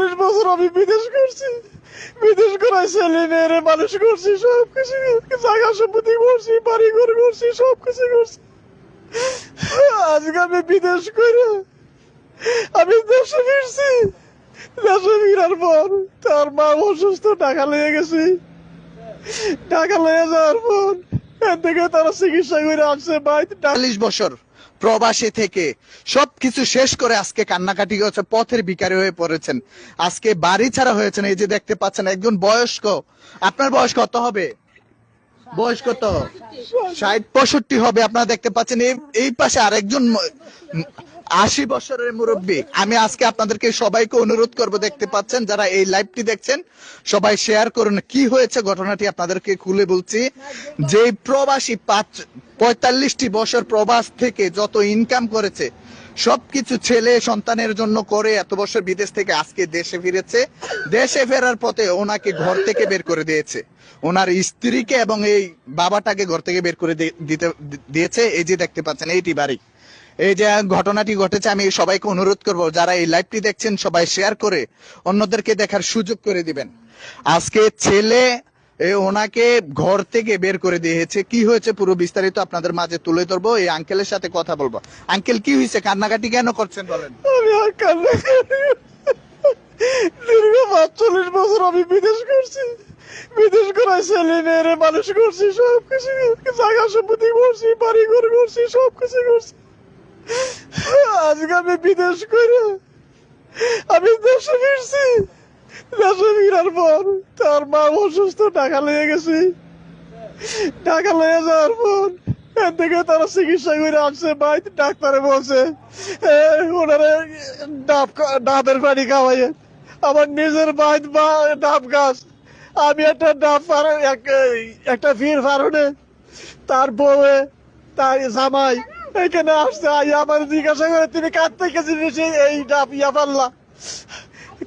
পাঁচচল্লিশ বছর আমি বিদেশ করছি। বিদেশ করাই ছেলে মেয়েরে মানুষ করছি সব কিছু জায়গা সম্পত্তি করছি বাড়ি ঘর করছি সব কিছু করছি। আজকে আমি বিদেশ করে আমি দেশে ফিরছি। দেশে ফিরার পর তার মা অসুস্থ টাকা লেগে গেছি। টাকা লেগে যাওয়ার পর এর থেকে তারা চিকিৎসা করে আসছে বাইরে চল্লিশ বছর। প্রবাসী থেকে। সব কিছু শেষ করে আজকে কান্নাকাটি হচ্ছে পথের ভিকারি হয়ে পড়েছেন। আজকে বাড়ি ছাড়া হয়েছেন, এই যে দেখতে পাচ্ছেন, একজন বয়স্ক। আপনার বয়স কত হবে? বয়স কত? ষাট, পঁয়ষট্টি হবে, আপনারা দেখতে পাচ্ছেন। এই- পাশে আরেকজন আশি বছরের মুরব্বী। আমি আজকে আপনাদেরকে সবাইকে অনুরোধ করব, দেখতে পাচ্ছেন, যারা এই লাইভটি দেখছেন, সবাই শেয়ার করুন কি হয়েছে ঘটনাটি আপনাদেরকে খুলে বলছি। যে প্রবাসী পাঁচ, পঁয়তাল্লিশটি বছর প্রবাস থেকে যত ইনকাম করেছে, সবকিছু ছেলে সন্তানের জন্য করে এত বছর বিদেশ থেকে আজকে দেশে ফিরেছে। দেশে ফেরার পথে ওনাকে ঘর থেকে বের করে দিয়েছে। ওনার স্ত্রীকে এবং এই বাবাটাকে ঘর থেকে বের করে দিতে, দিয়েছে। এই যে দেখতে পাচ্ছেন, এইটি বাড়ি। এই যে ঘটনাটি ঘটেছে, আমি সবাইকে অনুরোধ করব, যারা এই লাইভটি দেখছেন, সবাই শেয়ার করে অন্যদেরকে দেখার সুযোগ করে দিবেন। আজকে ছেলে ওনাকে ঘর থেকে বের করে দিয়েছে। কি হয়েছে পুরো বিস্তারিত আপনাদের মাঝে তুলে ধরবো, এই আঙ্কেলের সাথে কথা বলব। আঙ্কেল কি হয়েছে? কান্নাকাটি কেন করছেন বলেন? আমি আর বছর আমি বিদেশ করছি। বিদেশ করাই ছেলে মেয়েরে মানুষ করছি সব কিছু জায়গা সম্পত্তি করছি বাড়ি ঘর করছি সব কিছু করছি। আজকে আমি বিদেশ করে আমি দেশে ফিরছি। দেশে ফিরার পর তার মা অসুস্থ টাকা লেগে গেছি। টাকা লেগে যাওয়ার পর এর থেকে তারা চিকিৎসা করে আসছে বাইরে ডাক্তারে বলছে "এ, ওনারে ডাব ডাবের পানি খাওয়াইয়ে আমার নিজের বাইর বা ডাব গাছ। আমি একটা ডাব একটা ফির ফারণে তার বউয়ে তার জামাই এখানে আসছে আই আমার জিজ্ঞাসা করে, তুমি কার থেকে জিনিস এই ইয়া পারলা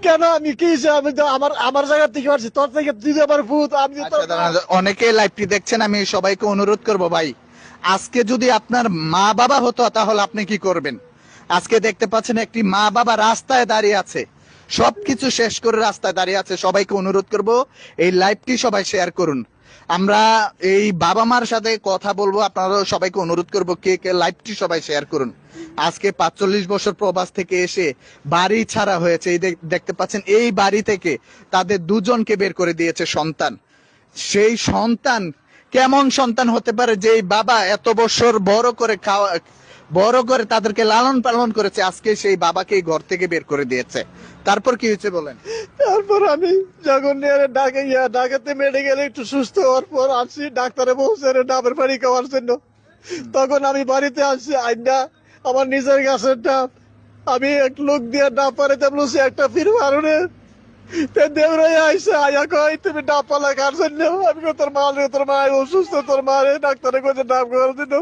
কেন আমি কি আমি আমার আমার জায়গা থেকে পারছি তোর থেকে তুই আমার ভূত, আমি আচ্ছা অনেকে লাইভটি দেখছেন, আমি সবাইকে অনুরোধ করব ভাই। আজকে যদি আপনার মা বাবা হতো, তাহলে আপনি কি করবেন? আজকে দেখতে পাচ্ছেন একটি মা বাবা রাস্তায় দাঁড়িয়ে আছে। সবকিছু শেষ করে রাস্তায় দাঁড়িয়ে আছে। সবাইকে অনুরোধ করব, এই লাইভটি সবাই শেয়ার করুন। আমরা এই বাবা মার সাথে কথা বলব। আপনারা সবাইকে অনুরোধ করব, কে কে লাইভটি সবাই শেয়ার করুন। আজকে পাঁচচল্লিশ বছর প্রবাস থেকে এসে বাড়ি ছাড়া হয়েছে। এই দেখতে পাচ্ছেন, এই বাড়ি থেকে তাদের দুজনকে বের করে দিয়েছে সন্তান। সেই সন্তান কেমন সন্তান হতে পারে? যে বাবা এত বছর বড় করে খাওয়া বড় করে তাদেরকে লালন পালন করেছে। আজকে সেই বাবাকে ঘর থেকে বের করে দিয়েছে। তারপর কি হয়েছে বলেন? তারপর আমি যখন ডাকে ইয়া ডাকাতে মেডিকেলে একটু সুস্থ হওয়ার পর আসছি ডাক্তারে বলছে ডাবের পানি খাওয়ার জন্য। তখন আমি বাড়িতে আসছি আইনা আমার নিজের গাছের ডাব। আমি এক লোক দিয়ে ডাব পারিতে বলছি একটা ফির মারুনে দেউরাই আইসে, আয়া কয়, তুমি ডাব পালা কার জন্য? আমি কই, তোর মা রে, তোর মা অসুস্থ, তোর মা রে, ডাক্তারে কইছে ডাব খাওয়ার জন্য?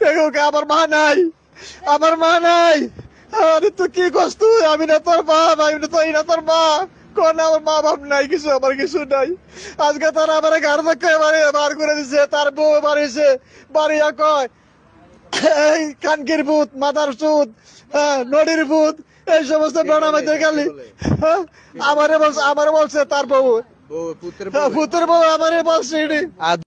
দেখো আমার মা নাই, আমার মা নাই। আরে, তুই কি তুই? আমি না তোর বাপ আমি না তুই না তোর বাপ কোন আমার মা বাপ নাই, কিছু, আমার কিছু নাই। আজকে তারা আমার ঘর থেকে এবারে বার করে দিছে, তার বউ বাড়িছে বাড়িয়া কয় কানকির ভূত মাথার সুদ হ্যাঁ নদীর ভূত এই সমস্ত বেড়ামাইতে গেলি হ্যাঁ? আমারে বলছে আমারে বলছে তার বউ। পুত্রের হ্যাঁ, বউ আমারে বলছে